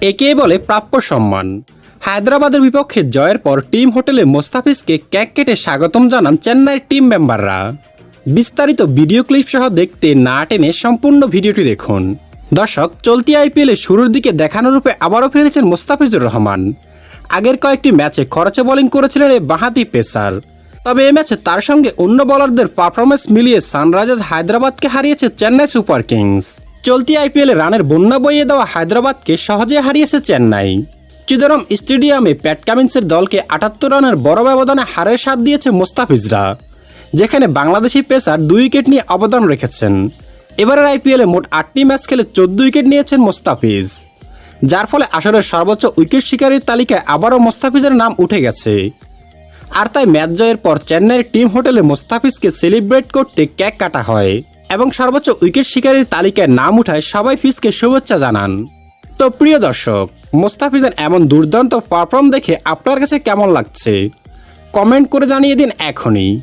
একে বলে প্রাপ্য সম্মান। হায়দ্রাবাদের বিপক্ষে জয়ের পর টিম হোটেলে মোস্তাফিজকে ক্যাক কেটে স্বাগতম জানান চেন্নাইয়ের টিম মেম্বাররা। বিস্তারিত ভিডিও ক্লিপ সহ দেখতে না টেনে সম্পূর্ণ ভিডিওটি দেখুন। দর্শক, চলতি আইপিএলে শুরুর দিকে দেখানো রূপে আবারও ফিরেছেন মোস্তাফিজুর রহমান। আগের কয়েকটি ম্যাচে খরচে বোলিং করেছিলেন এই বাঁহাতি পেসার। তবে এই ম্যাচে তার সঙ্গে অন্য বোলারদের পারফরমেন্স মিলিয়ে সানরাইজার্স হায়দ্রাবাদকে হারিয়েছে চেন্নাই সুপার কিংস। চলতি আইপিএলে রানের বন্যা বইয়ে দেওয়া হায়দ্রাবাদকে সহজে হারিয়েছে চেন্নাই। চিদরম স্টেডিয়ামে প্যাট কামিন্সের দলকে আটাত্তর রানের বড় ব্যবধানে হারের স্বাদ দিয়েছে মোস্তাফিজরা, যেখানে বাংলাদেশি পেসার দুই উইকেট নিয়ে অবদান রেখেছেন। এবারের আইপিএলে মোট আটটি ম্যাচ খেলে চোদ্দ উইকেট নিয়েছেন মোস্তাফিজ, যার ফলে আসরের সর্বোচ্চ উইকেট শিকারীর তালিকায় আবারও মোস্তাফিজের নাম উঠে গেছে। আর তাই ম্যাচ জয়ের পর চেন্নাইয়ের টিম হোটেলে মোস্তাফিজকে সেলিব্রেট করতে কেক কাটা হয়। এবং সর্বোচ্চ উইকেট শিকারীর তালিকায় নাম উঠায় সবাই ফিজকে শুভেচ্ছা জানান। তো প্রিয় দর্শক, মোস্তাফিজের এমন দুর্দান্ত পারফর্ম দেখে আপনার কাছে কেমন লাগছে? কমেন্ট করে জানিয়ে দিন এখনই।